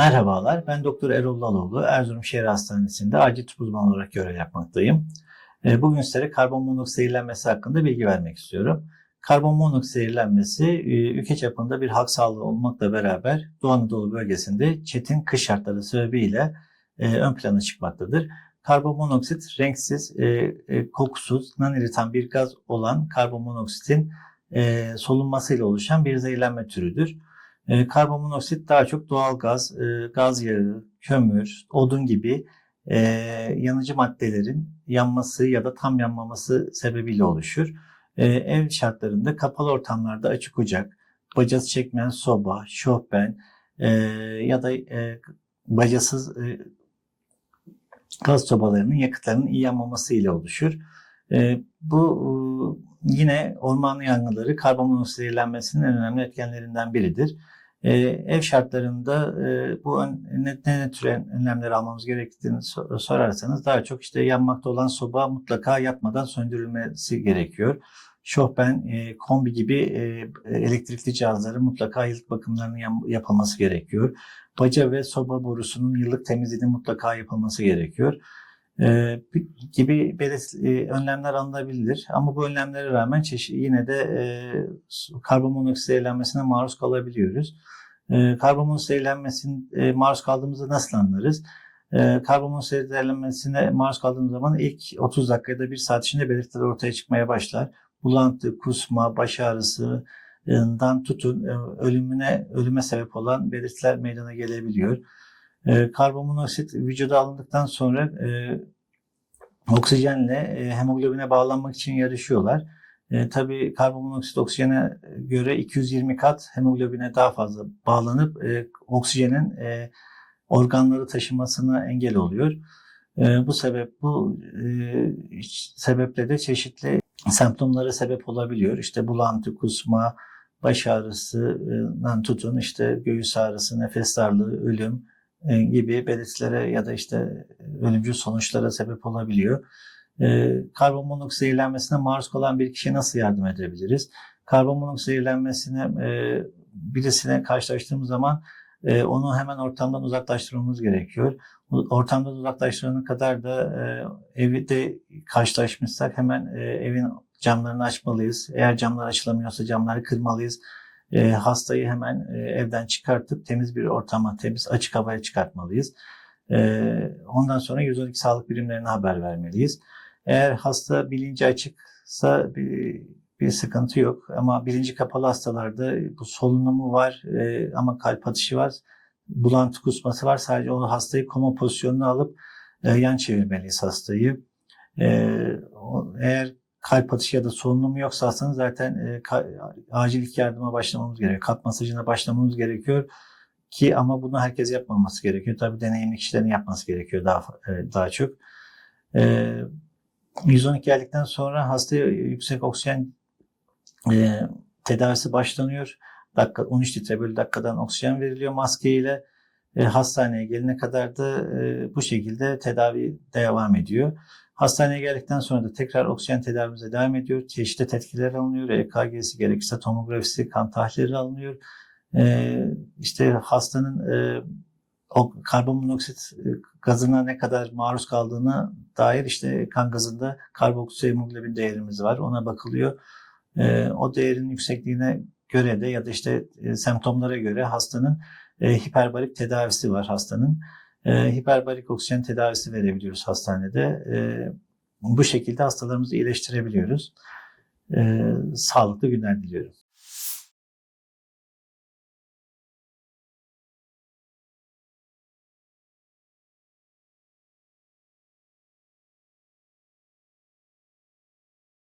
Merhabalar, ben Doktor Erol Laloğlu, Erzurum Şehir Hastanesi'nde acil tıp uzmanı olarak görev yapmaktayım. E, Bugün sizlere karbon monoksit zehirlenmesi hakkında bilgi vermek istiyorum. Karbon monoksit zehirlenmesi e, ülke çapında bir halk sağlığı olmakla beraber Doğu Anadolu bölgesinde çetin kış şartları sebebiyle e, ön plana çıkmaktadır. Karbon monoksit renksiz, e, kokusuz, non-iritan bir gaz olan karbon monoksitin solunmasıyla oluşan bir zehirlenme türüdür. E, karbon monoksit daha çok doğal gaz, e, gaz yağı, kömür, odun gibi e, yanıcı maddelerin yanması ya da tam yanmaması sebebiyle oluşur. E, ev şartlarında kapalı ortamlarda açık ocak, bacası çekmeyen soba, şofben e, ya da e, bacasız e, gaz sobalarının yakıtlarının iyi yanmaması ile oluşur. E, bu e, yine orman yangınları karbon monoksit zehirlenmesinin en önemli etkenlerinden biridir. E, ev şartlarında e, bu ön, ne, ne tür önlemler almamız gerektiğini sor- sorarsanız daha çok işte yanmakta olan soba mutlaka yatmadan söndürülmesi gerekiyor. Şofben, e, kombi gibi e, elektrikli cihazların mutlaka yıllık bakımlarının yap- yapılması gerekiyor. Baca ve soba borusunun yıllık temizliğinin mutlaka yapılması gerekiyor. E, gibi belirt- e, önlemler alınabilir. Ama bu önlemlere rağmen çeşit, yine de e, karbon monoksit zehirlenmesine maruz kalabiliyoruz. E, karbon monoksit zehirlenmesine e, maruz kaldığımızda nasıl anlarız? E, karbon monoksit zehirlenmesine maruz kaldığımız zaman ilk 30 dakikada bir saat içinde belirtiler ortaya çıkmaya başlar. Bulantı, kusma, baş ağrısından tutun e, ölümüne ölüme sebep olan belirtiler meydana gelebiliyor. E, karbon monoksit vücuda alındıktan sonra e, oksijenle e, hemoglobine bağlanmak için yarışıyorlar. E, tabii karbon monoksit oksijene göre 220 kat hemoglobine daha fazla bağlanıp e, oksijenin e, organları taşımasına engel oluyor. E, bu sebep bu e, sebeple de çeşitli semptomlara sebep olabiliyor. İşte bulantı, kusma, baş ağrısından tutun işte göğüs ağrısı, nefes darlığı, ölüm e, gibi belirtilere ya da işte ölümcül sonuçlara sebep olabiliyor. E, karbon monoksit zehirlenmesine maruz kalan bir kişiye nasıl yardım edebiliriz? Karbon monoksit zehirlenmesine e, birisine karşılaştığımız zaman e, onu hemen ortamdan uzaklaştırmamız gerekiyor. Ortamdan uzaklaştırana kadar da e, evde karşılaşmışsak hemen e, evin camlarını açmalıyız. Eğer camlar açılamıyorsa camları kırmalıyız. E, hastayı hemen e, evden çıkartıp temiz bir ortama, temiz açık havaya çıkartmalıyız. E, ondan sonra 112 sağlık birimlerine haber vermeliyiz. Eğer hasta bilinci açıksa bir, bir sıkıntı yok. Ama bilinci kapalı hastalarda bu solunumu var e, ama kalp atışı var. Bulantı kusması var. Sadece o hastayı koma pozisyonuna alıp e, yan çevirmeliyiz hastayı. E, eğer kalp atışı ya da solunumu yoksa hastanın zaten e, ka- acil ilk yardıma başlamamız gerekiyor. Kalp masajına başlamamız gerekiyor ki ama bunu herkes yapmaması gerekiyor. Tabii deneyimli kişilerin yapması gerekiyor daha e, daha çok. E, 112 geldikten sonra hastaya yüksek oksijen e, tedavisi başlanıyor. Dakika 13 litre bölü dakikadan oksijen veriliyor maskeyle. E, hastaneye gelene kadar da e, bu şekilde tedavi devam ediyor. Hastaneye geldikten sonra da tekrar oksijen tedavimize devam ediyor. Çeşitli tetkiler alınıyor. EKG'si gerekirse tomografisi, kan tahlilleri alınıyor. E, işte hastanın e, o karbon monoksit e, gazına ne kadar maruz kaldığına dair işte kan gazında karboksit hemoglobin değerimiz var. Ona bakılıyor. E, o değerin yüksekliğine göre de ya da işte e, semptomlara göre hastanın e, hiperbarik tedavisi var hastanın. E, hiperbarik oksijen tedavisi verebiliyoruz hastanede. E, bu şekilde hastalarımızı iyileştirebiliyoruz. E, sağlıklı günler diliyorum.